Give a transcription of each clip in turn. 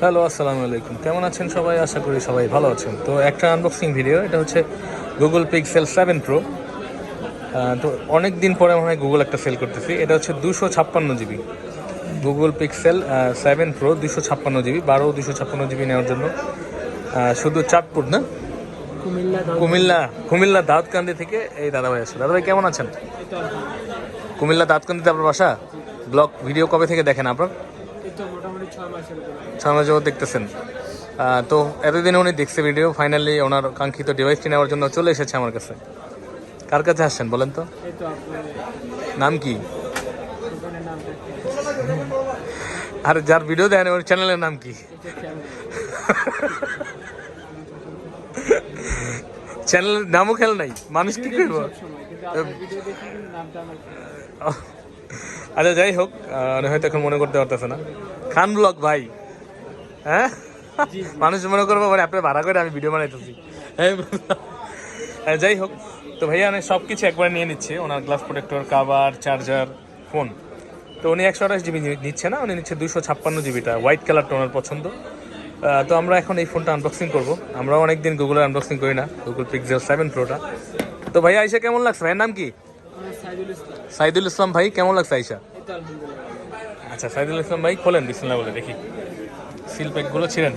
Hello আসসালামু আলাইকুম। কেমন আছেন সবাই? আশা করি সবাই ভালো আছেন। তো একটা আনবক্সিং ভিডিও এটা হচ্ছে গুগল পিক্সেল সেভেন প্রো তো অনেক দিন পরে মনে হয় গুগল একটা সেল করতেছি। এটা হচ্ছে দুশো ছাপ্পান্ন GB. Google Pixel seven pro দুশো ছাপ্পান্ন জিবি বারো দুশো ছাপ্পান্ন জিবি নেওয়ার জন্য। শুধু চাঁদপুর না? কুমিল্লা কুমিল্লা কুমিল্লা দাউদকান্দি থেকে এই দাদাভাই আসছে। দাদাভাই কেমন আছেন? কুমিল্লা দাউদকান্দিতে আপনার বাসা? ব্লগ ভিডিও কবে থেকে দেখেন আপনার? মাস যাবত দেখতেছেন। তো এতদিনে উনি দেখছে ভিডিও ফাইনালি ওনার কাঙ্ক্ষিত ডিভাইসটি নেওয়ার জন্য চলে এসেছে আমার কাছে। কার কাছে আসছেন বলেন তো? নাম কি? আর যার ভিডিও দেন ওর চ্যানেলের নাম কি? চ্যানেলের নামও খেল নাই, মানুষ কি করব? আপনার আচ্ছা যাই হোক হয়তো এখন মনে করতে পারতেছে না। খান ব্লগ, ভাই। হ্যাঁ? মানুষ মনে করব মানে আপনি ভাড়া করে আমি ভিডিও বানাইতেছি। যাই হোক, তো ভাইয়া আমি সব কিছু একবার নিয়ে নিচ্ছে। ওনার glass protector, cover, charger, phone. তো উনি একশো আঠাশ জিবি নিচ্ছে না, উনি নিচ্ছে দুশো ছাপ্পান্ন জিবিটা। হোয়াইট কালারটা ওনার পছন্দ। তো আমরা এখন এই ফোনটা আনবক্সিং করব। আমরা অনেকদিন গুগলের আনবক্সিং করি না গুগল পিক্সেল সেভেন প্রোটা তো ভাইয়া আইসা কেমন লাগছে? ভাইয়ের নাম কি? সাইদুল ইসলাম। ভাই কেমন লাগছে আইসা? আচ্ছা সাইদুল ইসলাম ভাই খোলেন বিসমিল্লাহ বলে দেখি। সিল প্যাকগুলো ছিলেন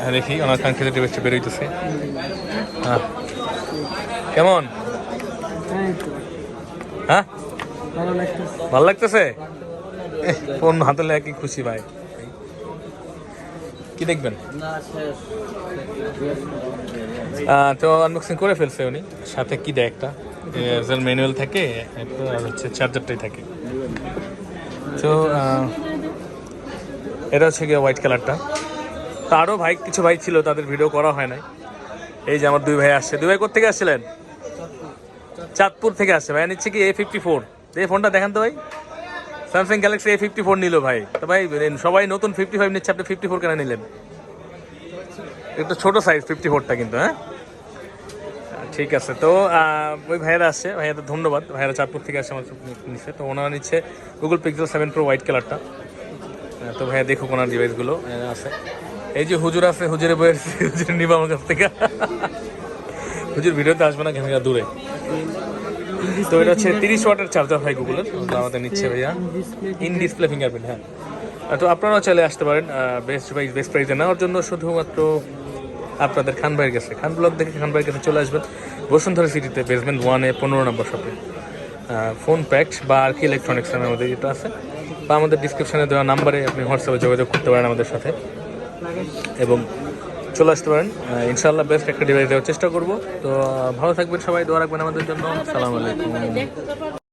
হ্যাঁ দেখি ওনার কাঙ্ক্ষিত ডিভাইসটা বেরোইতেছে হ্যাঁ। কেমন? হ্যাঁ হ্যাঁ? ভালো লাগতেছে। ফোন হাতে লেগে কি খুশি ভাই? কি দেখবেন? তো আনবক্সিং করে ফেলছে উনি। সাথে কি দেয় একটা? ম্যানুয়াল থাকে আর হচ্ছে চার্জারটাই থাকে। তো এটা হচ্ছে গিয়ে হোয়াইট কালারটা তো আরও ভাই কিছু ভাই ছিল তাদের ভিডিও করা হয় নাই। এই যে আমার দুই ভাই আসছে। দুই ভাই কোথেকে আসছিলেন? চাঁদপুর। থেকে আসছে। ভাই নিচ্ছে কি এ ফিফটি ফোর এই ফোনটা দেখান তো ভাই। Samsung Galaxy A fifty four নিল ভাই। তো ভাই সবাই নতুন ফিফটি ফাইভ নিচ্ছে, আপনি ফিফটি ফোর কেন নিলেন? একটু ছোট সাইজ ফিফটি ফোরটা কিন্তু হ্যাঁ? ঠিক আছে, তো ওই ভাইয়েরা আসছে ভাইয়াদের ধন্যবাদ। ভাইয়েরা চাঁদপুর থেকে আসছে আমার নিচ্ছে তো ওনারা নিচ্ছে Google Pixel seven pro white কালারটা তো ভাইয়া দেখুক ওনার ডিভাইসগুলো আছে। এই যে হুজুর আছে, হুজুরে বইয়ের, হুজুর নিবা আমার কাছ থেকে। হুজুর ভিডিওতে আসবে না ক্যামেরা দূরে। তো এটা হচ্ছে তিরিশ ওয়াটের চার্জার হয় গুগলের আমাদের নিচ্ছে ভাইয়া। ইন ডিসপ্লে ফিঙ্গারপ্রিন্ট হ্যাঁ তো আপনারাও চলে আসতে পারেন বেস্ট প্রাইস বেস্ট প্রাইসে নেওয়ার জন্য শুধুমাত্র আপনাদের খান ভাইয়ের কাছে। খান ব্লক দেখে খান ভাইয়ের কাছে চলে আসবেন। বসুন্ধরা সিটিতে বেসমেন্ট ওয়ানে পনেরো নম্বর শপে ফোন প্যাক্ট বা আর কি ইলেকট্রনিক্স নামে আমাদের এটা আছে, বা আমাদের ডিসক্রিপশনে দেওয়া নাম্বারে আপনি হোয়াটসঅ্যাপে যোগাযোগ করতে পারেন আমাদের সাথে। এবং চলে আসতে পারেন। ইনশাল্লাহ বেস্ট একটা ডিভাইস দেওয়ার চেষ্টা করব। তো ভালো থাকবেন সবাই, দোয়া রাখবেন আমাদের জন্য। সালাম আলাইকুম।